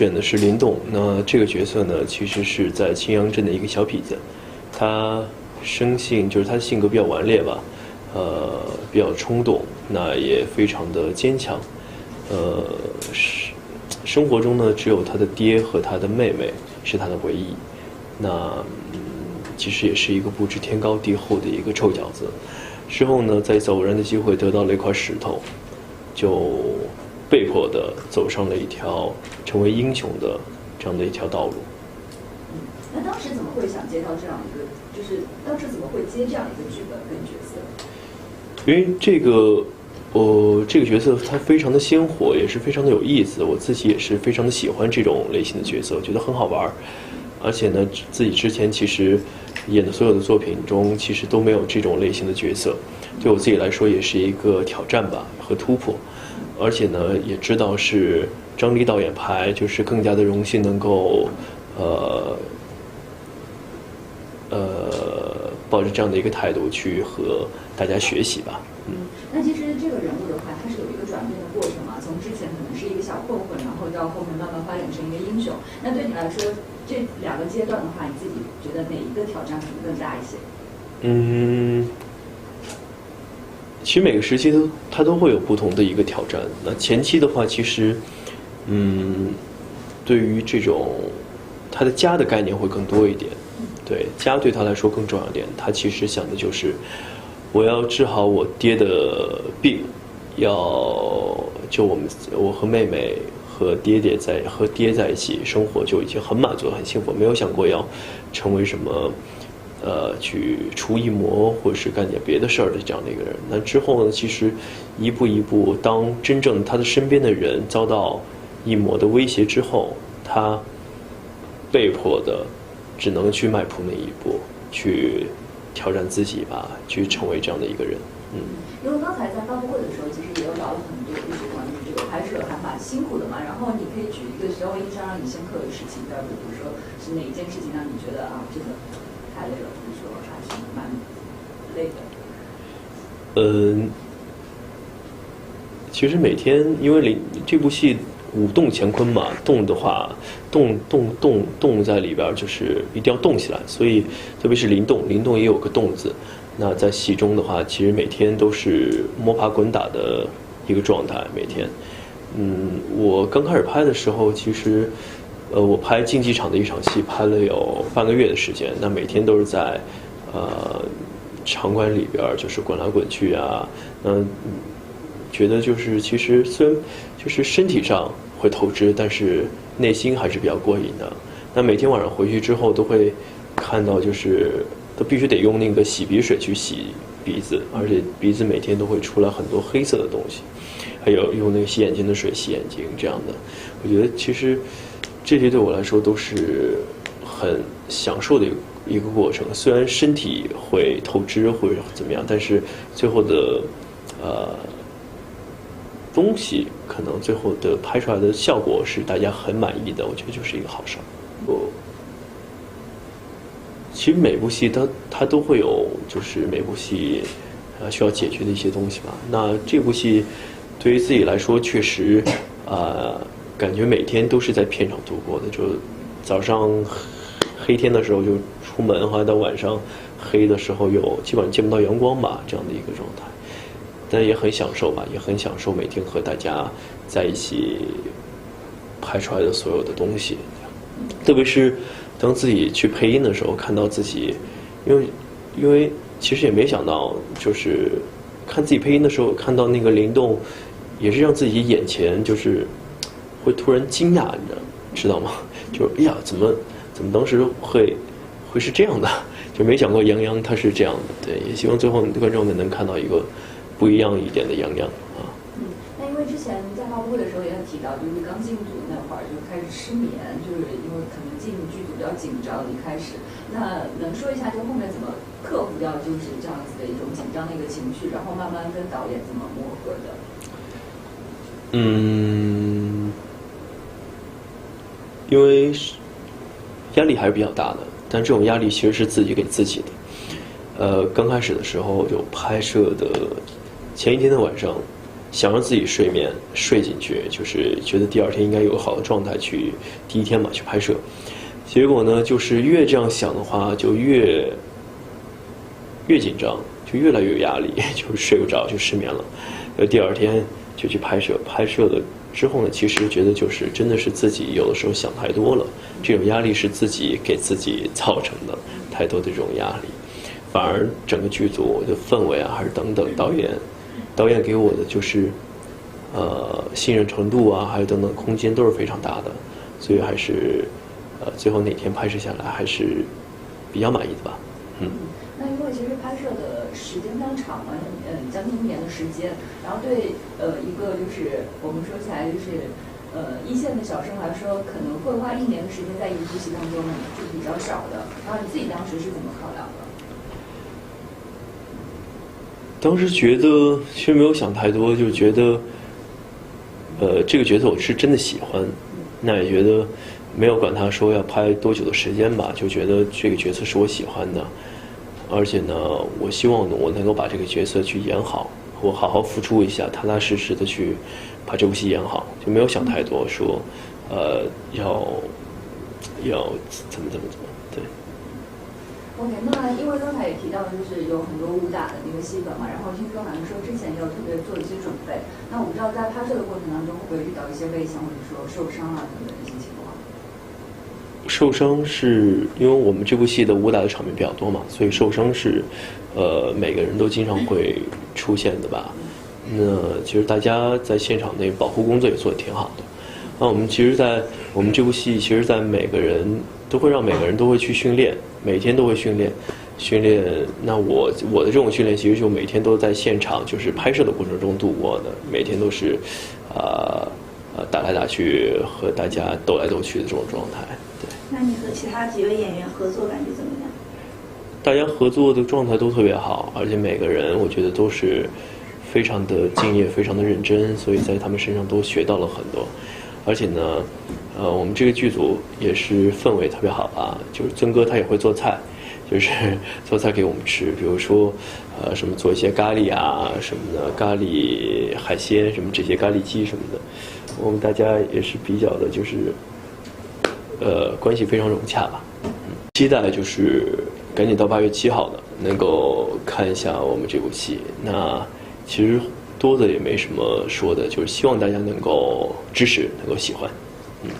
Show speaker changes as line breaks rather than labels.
选的是林动，那这个角色呢，其实是在青阳镇的一个小痞子，他生性就是他的性格比较顽劣吧，呃，比较冲动，那也非常的坚强，呃，生生活中呢，只有他的爹和他的妹妹是他的唯一，那嗯，其实也是一个不知天高地厚的一个臭小子。之后呢，在偶然的机会得到了一块石头，就被迫的走上了一条成为英雄的这样的一条道路。
嗯，那当时怎么会想接到这样一个，就是当时怎么会接这样一个剧本跟角色？
因为这个，我这个角色它非常的鲜活，也是非常的有意思。我自己也是非常的喜欢这种类型的角色，我觉得很好玩儿。而且呢，自己之前其实演的所有的作品中，其实都没有这种类型的角色，对我自己来说也是一个挑战吧和突破。而且呢，也知道是张黎导演拍，就是更加的荣幸能够，呃，呃，抱着这样的一个态度去和大家学习吧。
嗯，那其实这个人物的话，他是有一个转变的过程嘛，从之前可能是一个小混混，然后到后面慢慢发展成一个英雄。那对你来说，这两个阶段的话，你自己觉得哪一个挑战可能更大一些？
嗯，其实每个时期都它都会有不同的一个挑战。那前期的话，其实，嗯，对于这种他的家的概念会更多一点，对家对他来说更重要一点。他其实想的就是，我要治好我爹的病，要就我们我和妹妹和爹爹在和爹在一起生活就已经很满足很幸福，没有想过要成为什么。呃，去除一魔或者是干点别的事儿的这样的一个人，那之后呢，其实一步一步，当真正他的身边的人遭到一魔的威胁之后，他被迫的只能去迈出那一步，去挑战自己吧，去成为这样的一个人。
嗯，因为刚才在发布会的时候，其实也有聊了很多，就是关于这个拍摄还蛮辛苦的嘛。然后你可以举一个稍微印象让你深刻的事情，再比如说是哪一件事情让你觉得啊，这个。太累了，你说还是蛮累的。
嗯，其实每天因为林这部戏舞动乾坤嘛，动的话，动动动动在里边就是一定要动起来，所以特别是灵动，灵动也有个动字。那在戏中的话，其实每天都是摸爬滚打的一个状态。每天，嗯，我刚开始拍的时候，其实，呃，我拍竞技场的一场戏，拍了有半个月的时间。那每天都是在，呃，场馆里边儿就是滚来滚去啊，嗯。觉得就是其实虽然就是身体上会透支，但是内心还是比较过瘾的。那每天晚上回去之后都会看到，就是都必须得用那个洗鼻水去洗鼻子，而且鼻子每天都会出来很多黑色的东西，还有用那个洗眼睛的水洗眼睛这样的。我觉得其实这些对我来说都是很享受的一个过程。虽然身体会透支或者怎么样，但是最后的呃。东西可能最后的拍出来的效果是大家很满意的，我觉得就是一个好事儿。我其实每部戏它它都会有，就是每部戏呃需要解决的一些东西吧。那这部戏对于自己来说，确实啊，感觉每天都是在片场度过的。就早上黑天的时候就出门，后来到晚上黑的时候又基本上见不到阳光吧，这样的一个状态。但也很享受吧，也很享受每天和大家在一起拍出来的所有的东西。特别是当自己去配音的时候，看到自己，因为因为其实也没想到，就是看自己配音的时候，看到那个灵动，也是让自己眼前就是会突然惊讶，你知道知道吗？就是哎呀，怎么怎么当时会会是这样的？就没想过杨洋他是这样的。对，也希望最后观众们能看到一个。不一样一点的杨洋
啊。嗯，那因为之前在发布会的时候也有提到，就是刚进组那会儿就开始失眠，就是因为可能进剧组比较紧张，一开始，那能说一下就后面怎么克服掉就是这样子的一种紧张的一个情绪，然后慢慢跟导演怎么磨合的？
嗯，因为压力还是比较大的，但这种压力其实是自己给自己的。呃，刚开始的时候就拍摄的。前一天的晚上，想让自己睡眠睡进去，就是觉得第二天应该有个好的状态去第一天嘛去拍摄。结果呢，就是越这样想的话，就越越紧张，就越来越有压力，就睡不着，就失眠了。呃，第二天就去拍摄，拍摄的之后呢，其实觉得就是真的是自己有的时候想太多了，这种压力是自己给自己造成的，太多的这种压力，反而整个剧组的氛围啊，还是等等，导演导演给我的就是呃信任程度啊，还有等等空间都是非常大的，所以还是呃最后那天拍摄下来还是比较满意的吧，嗯。
为其实拍摄的时间非常长嘛，嗯，将近一年的时间，然后对呃一个就是我们说起来就是呃一线的小生来说，可能会花一年的时间在一部戏当中是比较少的。然后你自己当时是怎么考量的？
当时觉得其实没有想太多，就觉得呃这个角色我是真的喜欢，那也觉得没有管他说要拍多久的时间吧，就觉得这个角色是我喜欢的。而且呢，我希望呢，我能够把这个角色去演好，我好好付出一下，踏踏实实的去把这部戏演好，就没有想太多，说，呃，要要怎么怎么怎么，对。
OK，那因为刚才也提到，就是有很多武打的那个戏份嘛，然后听说好像说之前也有特别做一些准备，那我不知道在拍摄的过程当中会不会遇到一些危险或者说受伤啊等等一些情。
受伤是因为我们这部戏的武打的场面比较多嘛，所以受伤是，呃，每个人都经常会出现的吧。那其实大家在现场内保护工作也做得挺好的。那我们其实，在我们这部戏，其实，在每个人都会让每个人都会去训练，每天都会训练，训练。那我我的这种训练，其实就每天都在现场，就是拍摄的过程中度过的，每天都是，呃，呃，打来打去和大家斗来斗去的这种状态。
那你和其他几位演员合作感觉怎么样？
大家合作的状态都特别好，而且每个人我觉得都是非常的敬业、非常的认真，所以在他们身上都学到了很多。而且呢，呃，我们这个剧组也是氛围特别好吧，就是曾哥他也会做菜，就是 做菜给我们吃，比如说呃什么做一些咖喱啊什么的，咖喱海鲜什么这些咖喱鸡什么的，我们大家也是比较的就是。呃，关系非常融洽吧。嗯，期待就是赶紧到八月七号的，能够看一下我们这部戏。那其实多的也没什么说的，就是希望大家能够支持，能够喜欢。嗯。